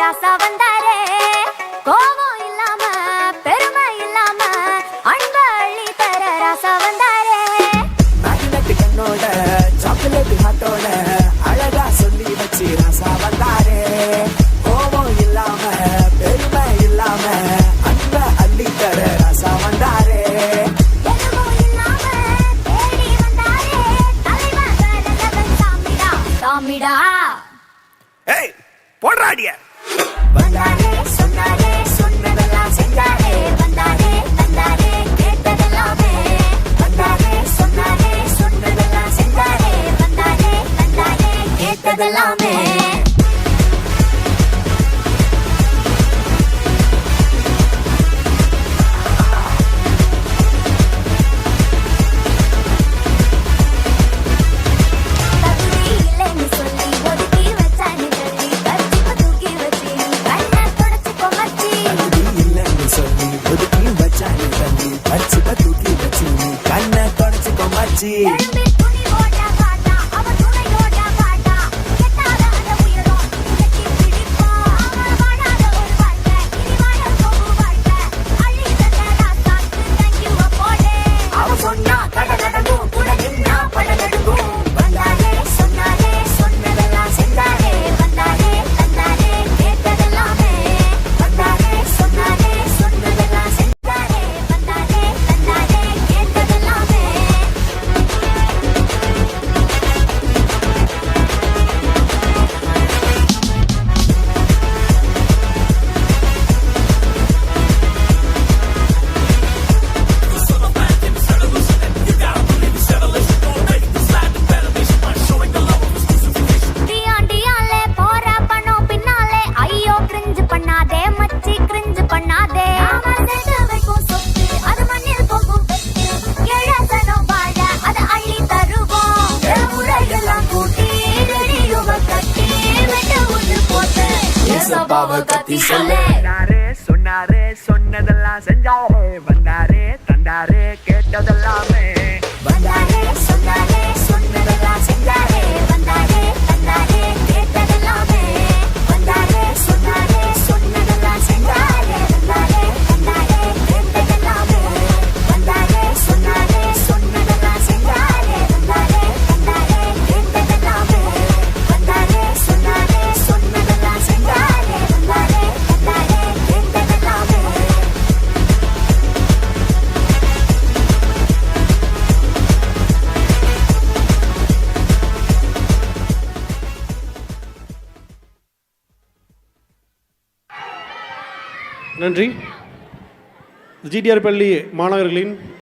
ராசா வந்தாரே. கோபம் இல்லாம பெருமை இல்லாம அன்பு அள்ளி தர ராசா வந்தார் சாமிடா. ஏய் போடுறாடிய வந்தாரே சொன்னாரே சொன்னதெல்லாம் செஞ்சாரே வந்தாரே வந்தாரே கேட்டதெல்லாமே. வந்தாரே சொன்னாரே சொன்னதெல்லாம் செஞ்சாரே வந்தாரே வந்தாரே கேட்டதெல்லாமே. தூக்கி வச்சு கண்ணை தொடச்சுக்கோ மச்சி பாபாவை கத்தி சொல்லு. சொன்னாரு சொன்னதெல்லாம் செஞ்சாரு வந்தாரு தந்தாரு கேட்டதெல்லாமே. வந்தாரு சொன்னாரு. நன்றி. ஜிடிஆர் பள்ளி மாணவர்களின்